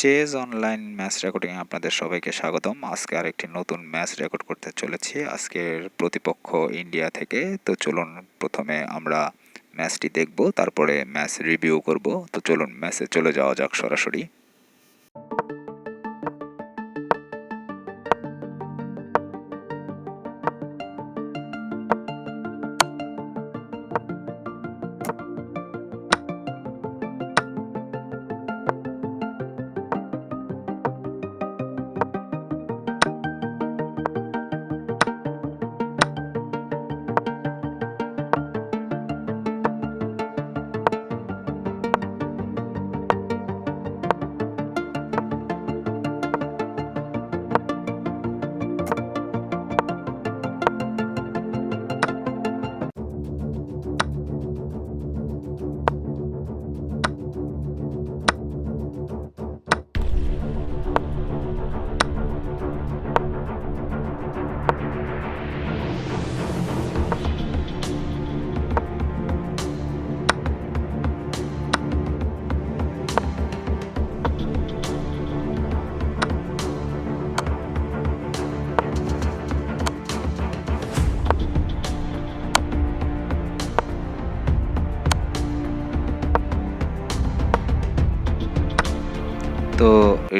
Chase online match recording আপনাদের সবাইকে স্বাগতম। আজকে আরেকটি নতুন ম্যাচ রেকর্ড করতে চলেছি। আজকের প্রতিপক্ষ ইন্ডিয়া থেকে। তো চলুন প্রথমে আমরা ম্যাচটি দেখব, তারপরে ম্যাচ রিভিউ করব। তো চলুন ম্যাচে চলে যাওয়া যাক সরাসরি।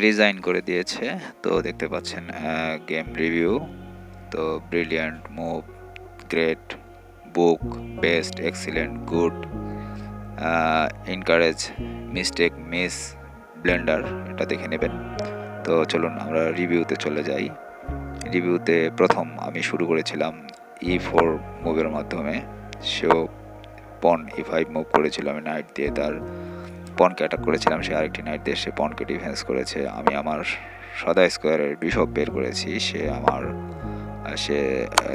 রিজাইন করে দিয়েছে। তো দেখতে পাচ্ছেন গেম রিভিউ তো brilliant move great book best excellent good encourage mistake miss blunder এটা দেখে নেবেন। তো চলুন, আমরা রিভিউতে চলে যাই। রিভিউতে প্রথম আমি শুরু করেছিলাম ই ফোর মুভের মাধ্যমে। সেও পন ই ফাইভ মুভ করেছিল আমি নাইট দিয়ে তার পনকে অ্যাটাক করেছিলাম, সে আরেকটি নাইট দিয়ে সে পনকে ডিফেন্স করেছে। আমি আমার সদা স্কোয়ারের বিশপ বের করেছি, সে আমার, সে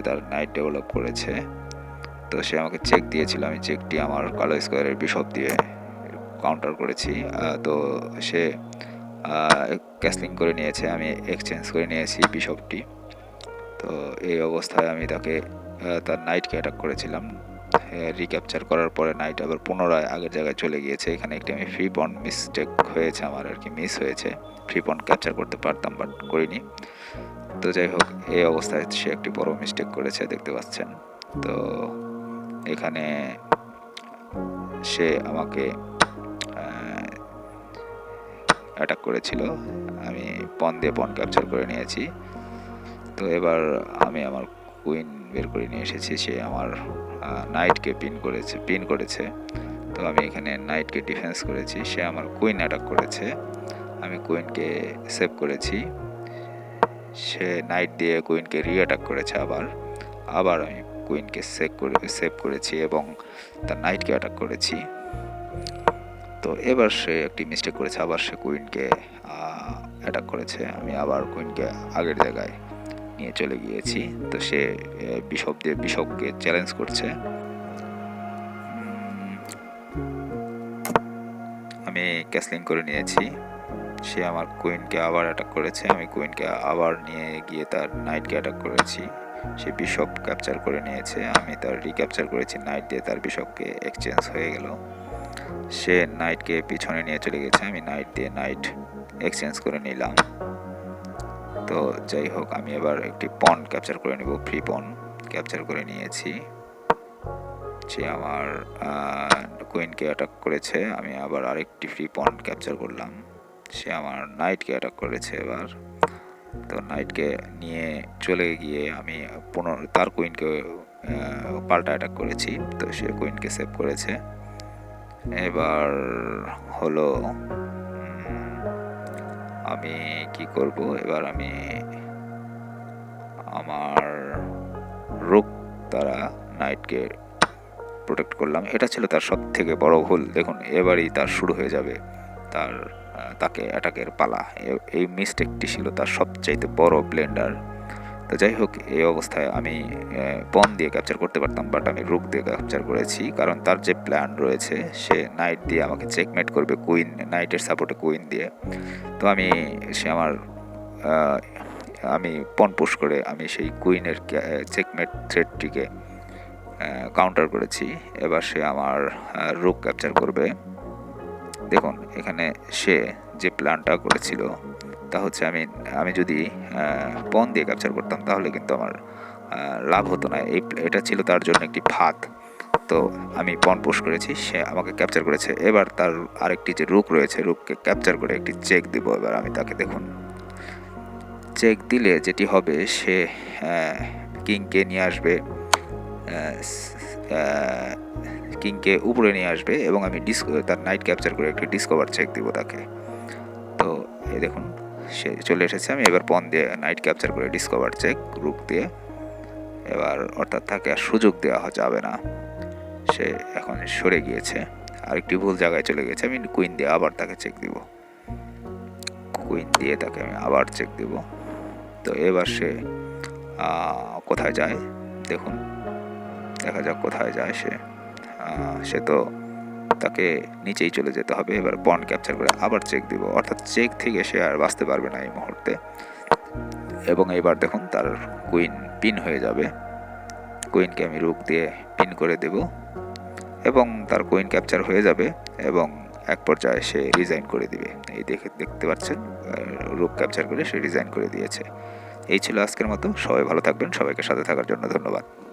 তার নাইট ডেভেলপ করেছে। তো সে আমাকে চেক দিয়েছিল, আমি চেকটি আমার কালো স্কোয়ারের বিশপ দিয়ে কাউন্টার করেছি। তো সে ক্যাসলিং করে নিয়েছে, আমি এক্সচেঞ্জ করে নিয়েছি বিশপটি তো এই অবস্থায় আমি তাকে তার নাইটকে অ্যাটাক করেছিলাম। রিক্যাপচার করার পরে নাইট আবার পুনরায় আগের জায়গায় চলে গিয়েছে। এখানে একটি আমি ফ্রি পন মিস্টেক হয়েছে আমার আর কি মিস হয়েছে। ফ্রি পন ক্যাপচার করতে পারতাম বাট করিনি। তো যাই হোক, এই অবস্থায় সে একটি বড় মিস্টেক করেছে, দেখতে পাচ্ছেন। তো এখানে সে আমাকে অ্যাটাক করেছিল। আমি পন দিয়ে পন ক্যাপচার করে নিয়েছি। তো এবার আমি আমার কুইন বের করে নিয়ে এসেছি। সে আমার নাইটকে পিন করেছে পিন করেছে। তো আমি এখানে নাইটকে ডিফেন্স করেছি। সে আমার কুইন অ্যাটাক করেছে। আমি কুইনকে সেভ করেছি। সে নাইট দিয়ে কুইনকে রি অ্যাটাক করেছে আবার। আবার আমি কুইনকে সেভ করে সেভ করেছি এবং তার নাইটকে অ্যাটাক করেছি। তো এবার সে একটি মিস্টেক করেছে। আবার সে কুইনকে অ্যাটাক করেছে। আমি আবার কুইনকে আগের জায়গায় নিয়ে চলে গিয়েছি। তো সে বিশপ দিয়ে বিশপকে চ্যালেঞ্জ করছে। আমি ক্যাসলিং করে নিয়েছি। সে আমার কুইনকে আবার অ্যাটাক করেছে। আমি কুইনকে আবার নিয়ে গিয়ে তার নাইটকে অ্যাটাক করেছি। সে বিশপ ক্যাপচার করে নিয়েছে। আমি তার রিক্যাপচার করেছি। নাইট দিয়ে তার বিশপকে এক্সচেঞ্জ হয়ে গেল। সে নাইটকে পিছনে নিয়ে চলে গেছে। আমি নাইট দিয়ে নাইট এক্সচেঞ্জ করে নিলাম। তো যাই হোক, আমি এবার একটি পন ক্যাপচার করে নেব ফ্রি পন ক্যাপচার করে নিয়েছি। সে আমার কুইনকে অ্যাটাক করেছে, আমি আবার আরেকটি ফ্রি পন ক্যাপচার করলাম। সে আমার নাইটকে অ্যাটাক করেছে এবার। তো নাইটকে নিয়ে চলে গিয়ে আমি পুনর, তার কুইনকে পাল্টা অ্যাটাক করেছি। তো সে কুইনকে সেভ করেছে। এবার হলো আমি কি করব? এবার আমি আমার রোগ তারা নাইটকে প্রোটেক্ট করলাম। এটা ছিল তার সব থেকে বড় ভুল। দেখুন, এবারই তার শুরু হয়ে যাবে তার তাকে অ্যাটাকের পালা। এই মিস্টেকটি ছিল তার সবচাইতে বড় ব্লেন্ডার তো যাই হোক, এই অবস্থায় আমি পন দিয়ে ক্যাপচার করতে পারতাম বাট আমি রুক দিয়ে ক্যাপচার করেছি, কারণ তার যে প্ল্যান রয়েছে, সে নাইট দিয়ে আমাকে চেকমেট করবে কুইন নাইটের সাপোর্টে কুইন দিয়ে। তো আমি, সে আমার আমি পন পুশ করে আমি সেই কুইনের চেকমেট থ্রেডটিকে কাউন্টার করেছি। এবার সে আমার রুক ক্যাপচার করবে। দেখুন, এখানে সে যে প্ল্যানটা করেছিল, তা হচ্ছে আমি আমি যদি পন দিয়ে ক্যাপচার করতাম, তাহলে কিন্তু আমার লাভ হতো না। এই এটা ছিল তার জন্য একটি ফাঁদ। তো আমি পন পোস্ট করেছি, সে আমাকে ক্যাপচার করেছে। এবার তার আরেকটি যে রুক রয়েছে রুককে ক্যাপচার করে একটি চেক দিব। এবার আমি তাকে দেখুন। চেক দিলে যেটি হবে, সে কিংকে নিয়ে আসবে। কিংকে উপরে নিয়ে আসবে এবং আমি ডিস তার নাইট ক্যাপচার করে একটি ডিসকভার চেক দিব তাকে। তো এই দেখুন, সে চলে এসেছে। আমি এবার পন দিয়ে নাইট ক্যাপচার করে ডিসকভার চেক রুক দিয়ে। এবার অর্থাৎ তাকে আর সুযোগ দেওয়া যাবে না। সে এখন সরে গিয়েছে। আরেকটি ভুল জায়গায় চলে গেছে। আমি কুইন দিয়ে আবার তাকে চেক দিব। কুইন দিয়ে তাকে আমি আবার চেক দিব। তো এবার সে কোথায় যায়? দেখুন দেখা যাক কোথায় যায় সে। সে তো তাকে নিচেই চলে যেতে হবে। এবার পন ক্যাপচার করে আবার চেক দিব। অর্থাৎ চেক থেকে সে আর বাঁচতে পারবে না এই মুহূর্তে। এবং এবার দেখুন তার কুইন পিন হয়ে যাবে। কুইনকে আমি রুক দিয়ে পিন করে দেব। এবং তার কুইন ক্যাপচার হয়ে যাবে এবং এক পর্যায়ে সে রিজাইন করে দিবে। এই দেখে, দেখতে পাচ্ছেন? রুক ক্যাপচার করে সে রিজাইন করে দিয়েছে। এই ছিল আজকের মতো। সবাই ভালো থাকবেন। সবাইকে সাথে থাকার জন্য ধন্যবাদ।